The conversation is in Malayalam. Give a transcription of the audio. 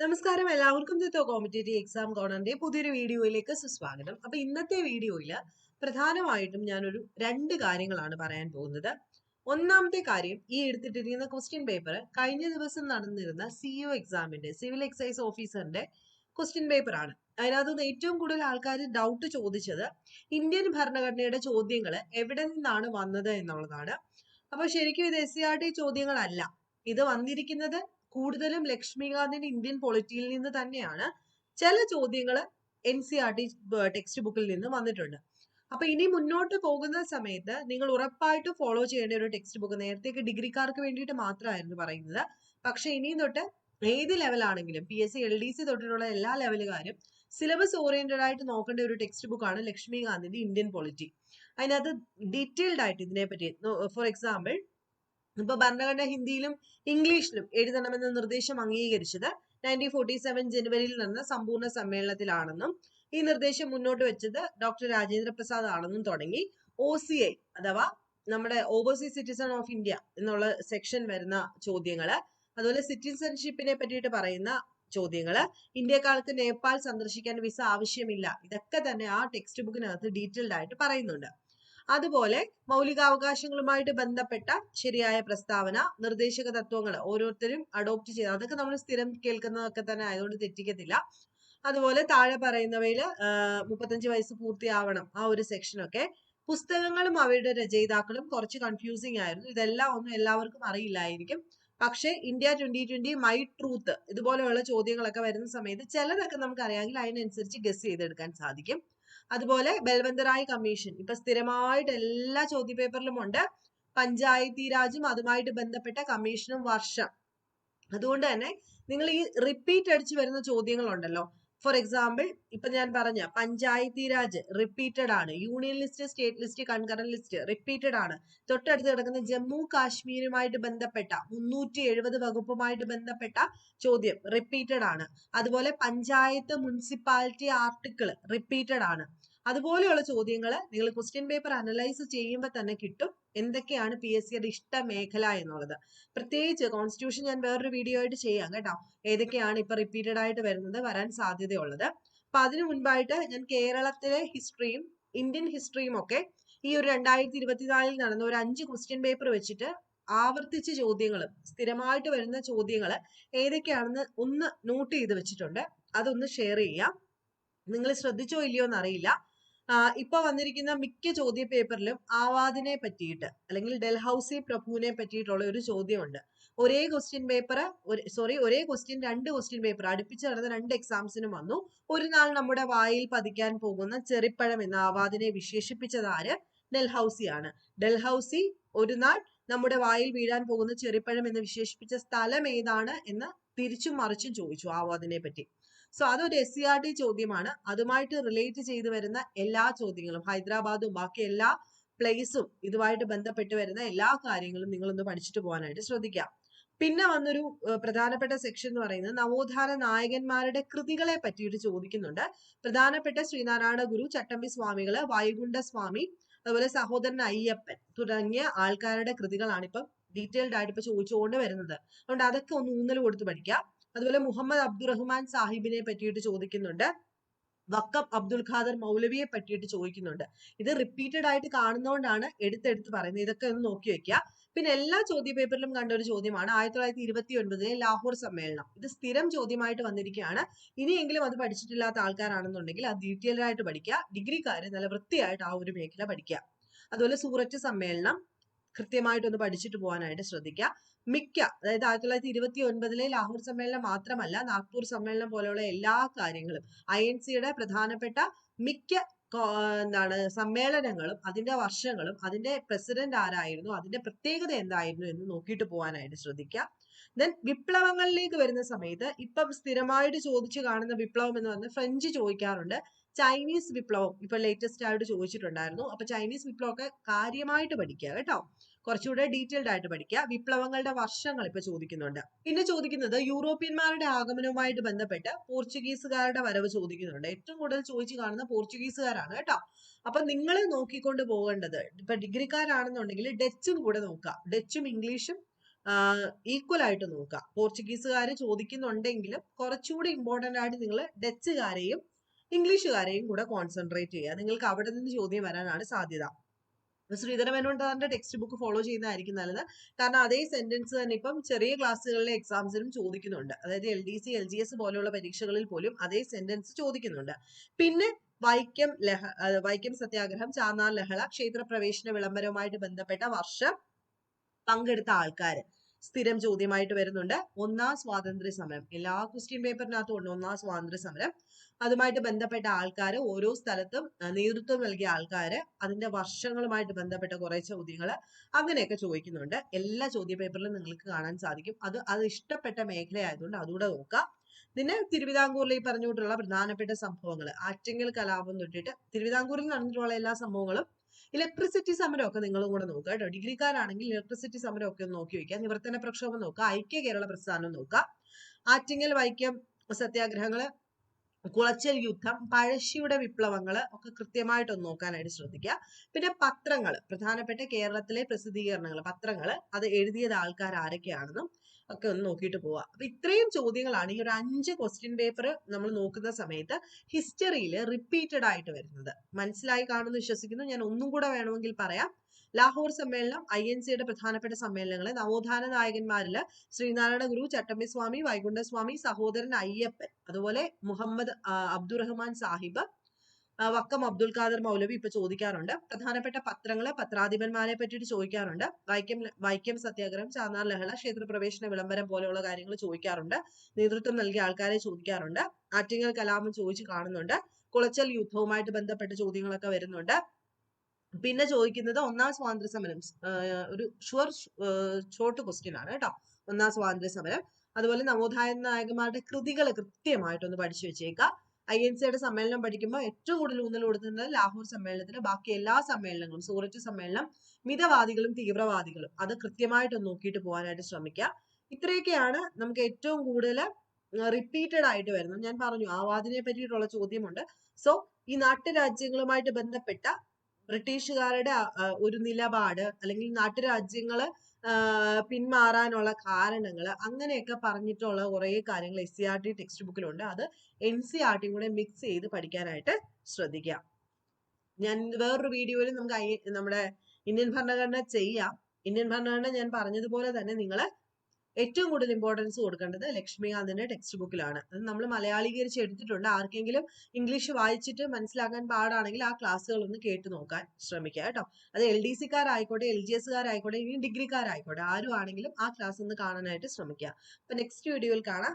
നമസ്കാരം. എല്ലാവർക്കും ദത്തോ കോമ്പറ്റേറ്റീവ് എക്സാം കോണറിന്റെ പുതിയൊരു വീഡിയോയിലേക്ക് സുസ്വാഗതം. അപ്പൊ ഇന്നത്തെ വീഡിയോയിൽ പ്രധാനമായിട്ടും ഞാനൊരു രണ്ട് കാര്യങ്ങളാണ് പറയാൻ പോകുന്നത്. ഒന്നാമത്തെ കാര്യം ഈ എടുത്തിട്ടിരിക്കുന്ന ക്വസ്റ്റ്യൻ പേപ്പർ കഴിഞ്ഞ ദിവസം നടന്നിരുന്ന സിഇഒ എക്സാമിന്റെ സിവിൽ എക്സൈസ് ഓഫീസറിന്റെ ക്വസ്റ്റ്യൻ പേപ്പർ ആണ്. അതിനകത്ത് ഏറ്റവും കൂടുതൽ ആൾക്കാർ ഡൗട്ട് ചോദിച്ചത് ഇന്ത്യൻ ഭരണഘടനയുടെ ചോദ്യങ്ങൾ എവിടെ നിന്നാണ് വന്നത് എന്നുള്ളതാണ്. അപ്പൊ ശരിക്കും ഇത് എസ് സി ആർ ടി ചോദ്യങ്ങളല്ല. ഇത് വന്നിരിക്കുന്നത് കൂടുതലും ലക്ഷ്മികാന്തിന്റെ ഇന്ത്യൻ പൊളിറ്റിയിൽ നിന്ന് തന്നെയാണ് ചില ചോദ്യങ്ങൾ N C R T text ബുക്കിൽ നിന്ന് വന്നിട്ടുണ്ട്. അപ്പൊ ഇനി മുന്നോട്ട് പോകുന്ന സമയത്ത് നിങ്ങൾ ഉറപ്പായിട്ട് ഫോളോ ചെയ്യേണ്ട ഒരു ടെക്സ്റ്റ് ബുക്ക് നേരത്തേക്ക് ഡിഗ്രിക്കാർക്ക് വേണ്ടിയിട്ട് മാത്രമായിരുന്നു പറയുന്നത്. പക്ഷെ ഇനിയും തൊട്ട് ഏത് ലെവലാണെങ്കിലും P S C L D C തൊട്ടിട്ടുള്ള എല്ലാ ലെവലുകാരും സിലബസ് ഓറിയന്റഡ് ആയിട്ട് നോക്കേണ്ട ഒരു ടെക്സ്റ്റ് ബുക്കാണ് ലക്ഷ്മികാന്തിന്റെ ഇന്ത്യൻ പൊളിറ്റി അതിനകത്ത് ഡീറ്റെയിൽഡ് ആയിട്ട് ഇതിനെ പറ്റി ഫോർ എക്സാമ്പിൾ ഇപ്പൊ ഭരണഘടന ഹിന്ദിയിലും ഇംഗ്ലീഷിലും എഴുതണമെന്ന നിർദ്ദേശം അംഗീകരിച്ചത് നയന്റീൻ ഫോർട്ടി സെവൻ ജനുവരിയിൽ നടന്ന സമ്പൂർണ സമ്മേളനത്തിലാണെന്നും ഈ നിർദ്ദേശം മുന്നോട്ട് വെച്ചത് ഡോക്ടർ രാജേന്ദ്ര പ്രസാദ് ആണെന്നും തുടങ്ങി. ഒ സി ഐ അഥവാ നമ്മുടെ ഓവർസീസ് സിറ്റിസൺ ഓഫ് ഇന്ത്യ എന്നുള്ള സെക്ഷൻ വരുന്ന ചോദ്യങ്ങൾ അതുപോലെ സിറ്റിസൺഷിപ്പിനെ പറ്റിയിട്ട് പറയുന്ന ചോദ്യങ്ങൾ ഇന്ത്യക്കാർക്ക് നേപ്പാൾ സന്ദർശിക്കാൻ വിസ ആവശ്യമില്ല. ഇതൊക്കെ തന്നെ ആ ടെക്സ്റ്റ് ബുക്കിനകത്ത് ഡീറ്റെയിൽഡ് ആയിട്ട് പറയുന്നുണ്ട്. അതുപോലെ മൗലികാവകാശങ്ങളുമായിട്ട് ബന്ധപ്പെട്ട ശരിയായ പ്രസ്താവന നിർദ്ദേശക തത്വങ്ങൾ ഓരോരുത്തരും അഡോപ്റ്റ് ചെയ്ത് അതൊക്കെ നമ്മൾ സ്ഥിരം കേൾക്കുന്നതൊക്കെ തന്നെ ആയതുകൊണ്ട് തെറ്റിക്കത്തില്ല. അതുപോലെ താഴെ പറയുന്നവയിൽ മുപ്പത്തഞ്ച് വയസ്സ് പൂർത്തിയാവണം ആ ഒരു സെക്ഷനൊക്കെ പുസ്തകങ്ങളും അവയുടെ രചയിതാക്കളും കുറച്ച് കൺഫ്യൂസിങ് ആയിരുന്നു. ഇതെല്ലാം ഒന്നും എല്ലാവർക്കും അറിയില്ലായിരിക്കും. പക്ഷെ India twenty twenty my truth ഇതുപോലെയുള്ള ചോദ്യങ്ങളൊക്കെ വരുന്ന സമയത്ത് ചിലതൊക്കെ നമുക്ക് അറിയാമെങ്കിൽ അതിനനുസരിച്ച് ഗസ് ചെയ്തെടുക്കാൻ സാധിക്കും. അതുപോലെ ബൽവന്തറായ് കമ്മീഷൻ. ഇപ്പൊ സ്ഥിരമായിട്ട് എല്ലാ ചോദ്യപേപ്പറിലും ഉണ്ട്. പഞ്ചായത്തി രാജും അതുമായിട്ട് ബന്ധപ്പെട്ട കമ്മീഷനും വർഷം. അതുകൊണ്ട് തന്നെ നിങ്ങൾ ഈ റിപ്പീറ്റ് അടിച്ചു വരുന്ന ചോദ്യങ്ങളുണ്ടല്ലോ. ഫോർ എക്സാമ്പിൾ ഇപ്പൊ ഞാൻ പറഞ്ഞ പഞ്ചായത്തി രാജ് റിപ്പീറ്റഡ് ആണ്. Union list state list concurrent list repeated ആണ്. തൊട്ടടുത്ത് കിടക്കുന്ന ജമ്മു കാശ്മീരുമായിട്ട് ബന്ധപ്പെട്ട മുന്നൂറ്റി എഴുപത് വകുപ്പുമായിട്ട് ബന്ധപ്പെട്ട ചോദ്യം റിപ്പീറ്റഡ് ആണ്. അതുപോലെ പഞ്ചായത്ത് മുനിസിപ്പാലിറ്റി ആർട്ടിക്കിൾ റിപ്പീറ്റഡ് ആണ്. അതുപോലെയുള്ള ചോദ്യങ്ങൾ നിങ്ങൾ ക്വസ്റ്റ്യൻ പേപ്പർ അനലൈസ് ചെയ്യുമ്പോൾ തന്നെ കിട്ടും. എന്തൊക്കെയാണ് പി എസ് സിയുടെ ഇഷ്ട മേഖല എന്നുള്ളത്. പ്രത്യേകിച്ച് കോൺസ്റ്റിറ്റ്യൂഷൻ ഞാൻ വേറൊരു വീഡിയോ ആയിട്ട് ചെയ്യാം കേട്ടോ. ഏതൊക്കെയാണ് ഇപ്പൊ റിപ്പീറ്റഡ് ആയിട്ട് വരുന്നത് വരാൻ സാധ്യതയുള്ളത്. അപ്പൊ അതിനു മുൻപായിട്ട് ഞാൻ കേരളത്തിലെ ഹിസ്റ്ററിയും ഇന്ത്യൻ ഹിസ്റ്ററിയും ഒക്കെ ഈ ഒരു രണ്ടായിരത്തി ഇരുപത്തിനാലിൽ നടന്ന ഒരു അഞ്ച് ക്വസ്റ്റ്യൻ പേപ്പർ വെച്ചിട്ട് ആവർത്തിച്ച ചോദ്യങ്ങൾ സ്ഥിരമായിട്ട് വരുന്ന ചോദ്യങ്ങൾ ഏതൊക്കെയാണെന്ന് ഒന്ന് നോട്ട് ചെയ്ത് വെച്ചിട്ടുണ്ട്. അതൊന്ന് ഷെയർ ചെയ്യാം. നിങ്ങൾ ശ്രദ്ധിച്ചോ ഇല്ലയോ എന്നറിയില്ല ഇപ്പൊ വന്നിരിക്കുന്ന മിക്ക ചോദ്യ പേപ്പറിലും ആവാദിനെ പറ്റിയിട്ട് അല്ലെങ്കിൽ ഡൽഹൌസി പ്രഭുവിനെ പറ്റിയിട്ടുള്ള ഒരു ചോദ്യമുണ്ട്. ഒരേ ക്വസ്റ്റ്യൻ പേപ്പർ സോറി ഒരേ ക്വസ്റ്റ്യൻ രണ്ട് ക്വസ്റ്റ്യൻ പേപ്പർ അടുപ്പിച്ച് നടന്ന രണ്ട് എക്സാംസിനും വന്നു. ഒരു നാൾ നമ്മുടെ വായിൽ പതിക്കാൻ പോകുന്ന ചെറിപ്പഴം എന്ന ആവാദിനെ വിശേഷിപ്പിച്ചത് ആര്? ഡൽഹൌസിയാണ്. ഡൽഹൌസി ഒരു നാൾ നമ്മുടെ വായിൽ വീഴാൻ പോകുന്ന ചെറിപ്പഴം എന്ന് വിശേഷിപ്പിച്ച സ്ഥലം ഏതാണ് എന്ന് തിരിച്ചും മറിച്ചും ചോദിച്ചു ആവാദിനെ പറ്റി. സോ അതൊരു എസ് സി ആർ ടി ചോദ്യമാണ്. അതുമായിട്ട് റിലേറ്റ് ചെയ്തു വരുന്ന എല്ലാ ചോദ്യങ്ങളും ഹൈദരാബാദും ബാക്കി എല്ലാ പ്ലേസും ഇതുമായിട്ട് ബന്ധപ്പെട്ട് വരുന്ന എല്ലാ കാര്യങ്ങളും നിങ്ങളൊന്ന് പഠിച്ചിട്ട് പോകാനായിട്ട് ശ്രദ്ധിക്കാം. പിന്നെ വന്നൊരു പ്രധാനപ്പെട്ട സെക്ഷൻ എന്ന് പറയുന്നത് നവോത്ഥാന നായകന്മാരുടെ കൃതികളെ പറ്റിയിട്ട് ചോദിക്കുന്നുണ്ട്. പ്രധാനപ്പെട്ട ശ്രീനാരായണ ഗുരു ചട്ടമ്പി സ്വാമികൾ വൈകുണ്ഠ സ്വാമി അതുപോലെ സഹോദരൻ അയ്യപ്പൻ തുടങ്ങിയ ആൾക്കാരുടെ കൃതികളാണ് ഇപ്പം ഡീറ്റെയിൽഡ് ആയിട്ട് ഇപ്പൊ ചോദിച്ചുകൊണ്ട് വരുന്നത്. അതുകൊണ്ട് അതൊക്കെ ഒന്ന് ഊന്നൽ കൊടുത്ത് പഠിക്കാം. അതുപോലെ മുഹമ്മദ് അബ്ദുറഹ്മാൻ സാഹിബിനെ പറ്റിയിട്ട് ചോദിക്കുന്നുണ്ട്. വക്കം അബ്ദുൽ ഖാദർ മൗലവിയെ പറ്റിയിട്ട് ചോദിക്കുന്നുണ്ട്. ഇത് റിപ്പീറ്റഡ് ആയിട്ട് കാണുന്നതുകൊണ്ടാണ് എടുത്തെടുത്ത് പറയുന്നത്. ഇതൊക്കെ ഒന്ന് നോക്കി വെക്കുക പിന്നെ എല്ലാ ചോദ്യ പേപ്പറിലും കണ്ട ഒരു ചോദ്യമാണ് ആയിരത്തി തൊള്ളായിരത്തി ഇരുപത്തി ഒൻപതിലെ ലാഹോർ സമ്മേളനം. ഇത് സ്ഥിരം ചോദ്യമായിട്ട് വന്നിരിക്കുകയാണ് ഇനിയെങ്കിലും അത് പഠിച്ചിട്ടില്ലാത്ത ആൾക്കാരാണെന്നുണ്ടെങ്കിൽ അത് ഡീറ്റെയിൽഡ് ആയിട്ട് പഠിക്കുക ഡിഗ്രിക്കാര് നല്ല വൃത്തിയായിട്ട് ആ ഒരു മേഖല പഠിക്കുക അതുപോലെ സൂററ്റ് സമ്മേളനം കൃത്യമായിട്ടൊന്ന് പഠിച്ചിട്ട് പോകാനായിട്ട് ശ്രദ്ധിക്കുക മിക്ക അതായത് ആയിരത്തി തൊള്ളായിരത്തി ഇരുപത്തി ഒൻപതിലെ ലാഹോർ സമ്മേളനം മാത്രമല്ല നാഗ്പൂർ സമ്മേളനം പോലെയുള്ള എല്ലാ കാര്യങ്ങളും ഐ എൻ സിയുടെ പ്രധാനപ്പെട്ട മിക്ക എന്താണ് സമ്മേളനങ്ങളും അതിന്റെ വർഷങ്ങളും അതിന്റെ പ്രസിഡന്റ് ആരായിരുന്നു അതിന്റെ പ്രത്യേകത എന്തായിരുന്നു എന്ന് നോക്കിയിട്ട് പോകാനായിട്ട് ശ്രദ്ധിക്കുക ദെൻ വിപ്ലവങ്ങളിലേക്ക് വരുന്ന സമയത്ത് ഇപ്പം സ്ഥിരമായിട്ട് ചോദിച്ചു കാണുന്ന വിപ്ലവം എന്ന് പറഞ്ഞാൽ ഫ്രഞ്ച് ചോദിക്കാറുണ്ട്. ചൈനീസ് വിപ്ലവം ഇപ്പൊ ലേറ്റസ്റ്റ് ആയിട്ട് ചോദിച്ചിട്ടുണ്ടായിരുന്നു. അപ്പൊ ചൈനീസ് വിപ്ലവം ഒക്കെ കാര്യമായിട്ട് പഠിക്കുക കേട്ടോ. കുറച്ചുകൂടെ ഡീറ്റെയിൽഡ് ആയിട്ട് പഠിക്കുക. വിപ്ലവങ്ങളുടെ വർഷങ്ങൾ ഇപ്പൊ ചോദിക്കുന്നുണ്ട്. പിന്നെ ചോദിക്കുന്നത് യൂറോപ്യന്മാരുടെ ആഗമനവുമായിട്ട് ബന്ധപ്പെട്ട് പോർച്ചുഗീസുകാരുടെ വരവ് ചോദിക്കുന്നുണ്ട്. ഏറ്റവും കൂടുതൽ ചോദിച്ചു കാണുന്ന പോർച്ചുഗീസുകാരാണ് കേട്ടോ. അപ്പൊ നിങ്ങൾ നോക്കിക്കൊണ്ട് പോകേണ്ടത് ഇപ്പൊ ഡിഗ്രിക്കാരാണെന്നുണ്ടെങ്കിൽ ഡച്ചും കൂടെ നോക്കുക. ഡച്ചും ഇംഗ്ലീഷും ഈക്വൽ ആയിട്ട് നോക്കുക. പോർച്ചുഗീസുകാർ ചോദിക്കുന്നുണ്ടെങ്കിലും കുറച്ചുകൂടി ഇമ്പോർട്ടന്റ് ആയിട്ട് നിങ്ങൾ ഡച്ചുകാരെയും ഇംഗ്ലീഷുകാരെയും കൂടെ കോൺസെൻട്രേറ്റ് ചെയ്യുക. നിങ്ങൾക്ക് അവിടെ നിന്ന് ചോദ്യം വരാനാണ് സാധ്യത. ശ്രീധര മേനോൻ സാറിന്റെ ടെക്സ്റ്റ് ബുക്ക് ഫോളോ ചെയ്യുന്നതായിരിക്കും നല്ലത്. കാരണം അതേ സെന്റൻസ് തന്നെ ഇപ്പം ചെറിയ ക്ലാസ്സുകളിലെ എക്സാംസിനും ചോദിക്കുന്നുണ്ട്. അതായത് L D C L G S പോലെയുള്ള പരീക്ഷകളിൽ പോലും അതേ സെന്റൻസ് ചോദിക്കുന്നുണ്ട്. പിന്നെ വൈക്കം ലഹ വൈക്കം സത്യാഗ്രഹം ചാന്നാർ ലഹള ക്ഷേത്രപ്രവേശന വിളംബരവുമായിട്ട് ബന്ധപ്പെട്ട വർഷം പങ്കെടുത്ത ആൾക്കാർ സ്ഥിരം ചോദ്യമായിട്ട് വരുന്നുണ്ട്. ഒന്നാം സ്വാതന്ത്ര്യ സമരം എല്ലാ ക്വസ്റ്റ്യൻ പേപ്പറിനകത്തും ഉണ്ട് ഒന്നാം സ്വാതന്ത്ര്യ സമരം അതുമായിട്ട് ബന്ധപ്പെട്ട ആൾക്കാർ ഓരോ സ്ഥലത്തും നേതൃത്വം നൽകിയ ആൾക്കാർ അതിന്റെ വർഷങ്ങളുമായിട്ട് ബന്ധപ്പെട്ട കുറെ ചോദ്യങ്ങൾ അങ്ങനെയൊക്കെ ചോദിക്കുന്നുണ്ട്. എല്ലാ ചോദ്യ പേപ്പറിലും നിങ്ങൾക്ക് കാണാൻ സാധിക്കും. അത് അത് ഇഷ്ടപ്പെട്ട മേഖലയായതുകൊണ്ട് അതുകൂടെ നോക്കാം. പിന്നെ തിരുവിതാംകൂറിൽ ഈ പറഞ്ഞുകൊണ്ടുള്ള പ്രധാനപ്പെട്ട സംഭവങ്ങൾ ആറ്റിങ്ങൽ കലാപം തൊട്ടിട്ട് തിരുവിതാംകൂറിൽ നടന്നിട്ടുള്ള എല്ലാ സംഭവങ്ങളും ഇലക്ട്രിസിറ്റി സമരമൊക്കെ നിങ്ങളും കൂടെ നോക്കുക കേട്ടോ. ഡിഗ്രിക്കാരാണെങ്കിൽ ഇലക്ട്രിസിറ്റി സമരമൊക്കെ ഒന്ന് നോക്കി വയ്ക്കുക. നിവർത്തന പ്രക്ഷോഭം നോക്കുക. ഐക്യ കേരള പ്രസ്ഥാനം നോക്കുക. ആറ്റിങ്ങൽ വൈക്കം സത്യാഗ്രഹങ്ങൾ കുളച്ചൽ യുദ്ധം പഴശ്ശിയുടെ വിപ്ലവങ്ങൾ ഒക്കെ കൃത്യമായിട്ടൊന്ന് നോക്കാനായിട്ട് ശ്രദ്ധിക്കുക. പിന്നെ പത്രങ്ങൾ. പ്രധാനപ്പെട്ട കേരളത്തിലെ പ്രസിദ്ധീകരണങ്ങൾ പത്രങ്ങൾ അത് എഴുതിയത് ആൾക്കാർ ആരൊക്കെയാണെന്നും ഒക്കെ ഒന്ന് നോക്കിയിട്ട് പോവാം. അപ്പൊ ഇത്രയും ചോദ്യങ്ങളാണ് ഈ ഒരു അഞ്ച് ക്വസ്റ്റ്യൻ പേപ്പർ നമ്മൾ നോക്കുന്ന സമയത്ത് ഹിസ്റ്ററിയിൽ റിപ്പീറ്റഡ് ആയിട്ട് വരുന്നത്. മനസ്സിലായി കാണുമെന്ന് വിശ്വസിക്കുന്നു. ഞാൻ ഒന്നും കൂടെ വേണമെങ്കിൽ പറയാം. ലാഹോർ സമ്മേളനം ഐ എൻ സിയുടെ പ്രധാനപ്പെട്ട സമ്മേളനങ്ങളെ നവോത്ഥാന നായകന്മാരിൽ ശ്രീനാരായണ ഗുരു ചട്ടമ്പി സ്വാമി വൈകുണ്ഠസ്വാമി സഹോദരൻ അയ്യപ്പൻ അതുപോലെ മുഹമ്മദ് അബ്ദുറഹ്മാൻ സാഹിബ് വക്കം അബ്ദുൽ ഖാദർ മൗലവി ഇപ്പൊ ചോദിക്കാറുണ്ട്. പ്രധാനപ്പെട്ട പത്രങ്ങൾ പത്രാധിപന്മാരെ പറ്റിയിട്ട് ചോദിക്കാറുണ്ട്. വൈക്കം വൈക്കം സത്യാഗ്രഹം ചാന്നാർ ലഹള ക്ഷേത്രപ്രവേശന വിളംബരം പോലെയുള്ള കാര്യങ്ങൾ ചോദിക്കാറുണ്ട്. നേതൃത്വം നൽകിയ ആൾക്കാരെ ചോദിക്കാറുണ്ട്. ആറ്റിങ്ങൽ കലാപം ചോദിച്ചു കാണുന്നുണ്ട്. കുളച്ചൽ യുദ്ധവുമായിട്ട് ബന്ധപ്പെട്ട ചോദ്യങ്ങളൊക്കെ വരുന്നുണ്ട്. പിന്നെ ചോദിക്കുന്നത് ഒന്നാം സ്വാതന്ത്ര്യ സമരം ഒരു ഷുവർ ഷോർട്ട് ക്വസ്റ്റ്യൻ ആണ് കേട്ടോ. ഒന്നാം സ്വാതന്ത്ര്യ സമരം. അതുപോലെ നവോത്ഥാന നായകന്മാരുടെ കൃതികൾ കൃത്യമായിട്ടൊന്ന് പഠിച്ചു വെച്ചേക്കുക ഐ എൻ സിയുടെ സമ്മേളനം പഠിക്കുമ്പോൾ ഏറ്റവും കൂടുതൽ ഊന്നൽ കൊടുക്കുന്നത് ലാഹോർ സമ്മേളനത്തിന് ബാക്കി എല്ലാ സമ്മേളനങ്ങളും സൂററ്റ് സമ്മേളനം മിതവാദികളും തീവ്രവാദികളും. അത് കൃത്യമായിട്ട് നോക്കിയിട്ട് പോകാനായിട്ട് ശ്രമിക്കുക. ഇത്രയൊക്കെയാണ് നമുക്ക് ഏറ്റവും കൂടുതൽ റിപ്പീറ്റഡ് ആയിട്ട് വരുന്നത്. ഞാൻ പറഞ്ഞു ആവാദിനെ പറ്റിയിട്ടുള്ള ചോദ്യമുണ്ട്. സോ ഈ നാട്ടുരാജ്യങ്ങളുമായിട്ട് ബന്ധപ്പെട്ട ബ്രിട്ടീഷുകാരുടെ ഒരു നിലപാട് അല്ലെങ്കിൽ നാട്ടുരാജ്യങ്ങൾ പിന്മാറാനുള്ള കാരണങ്ങൾ അങ്ങനെയൊക്കെ പറഞ്ഞിട്ടുള്ള കുറേ കാര്യങ്ങൾ S C R T text ബുക്കിലുണ്ട് അത് എൻ സി ആർ ടിയും കൂടെ മിക്സ് ചെയ്ത് പഠിക്കാനായിട്ട് ശ്രദ്ധിക്കുക ഞാൻ വേറൊരു വീഡിയോയിൽ നമുക്ക് നമ്മുടെ ഇന്ത്യൻ ഭരണഘടന ചെയ്യാം. ഇന്ത്യൻ ഭരണഘടന ഞാൻ പറഞ്ഞതുപോലെ തന്നെ നിങ്ങൾ ഏറ്റവും കൂടുതൽ ഇമ്പോർട്ടൻസ് കൊടുക്കേണ്ടത് ലക്ഷ്മികാന്തിന്റെ ടെക്സ്റ്റ് ബുക്കിലാണ് അത് നമ്മൾ മലയാളീകരിച്ച് എടുത്തിട്ടുണ്ട്. ആർക്കെങ്കിലും ഇംഗ്ലീഷ് വായിച്ചിട്ട് മനസ്സിലാക്കാൻ പാടാണെങ്കിൽ ആ ക്ലാസ്സുകൾ ഒന്ന് കേട്ട് നോക്കാൻ ശ്രമിക്കുക കേട്ടോ. അത് എൽ ഡി സിക്കാരായിക്കോട്ടെ എൽ ജി എസ്സുകാരായിക്കോട്ടെ ഇനി ഡിഗ്രിക്കാരായിക്കോട്ടെ ആരും ആണെങ്കിലും ആ ക്ലാസ് ഒന്ന് കാണാനായിട്ട് ശ്രമിക്കുക. അപ്പൊ നെക്സ്റ്റ് വീഡിയോയിൽ കാണാം.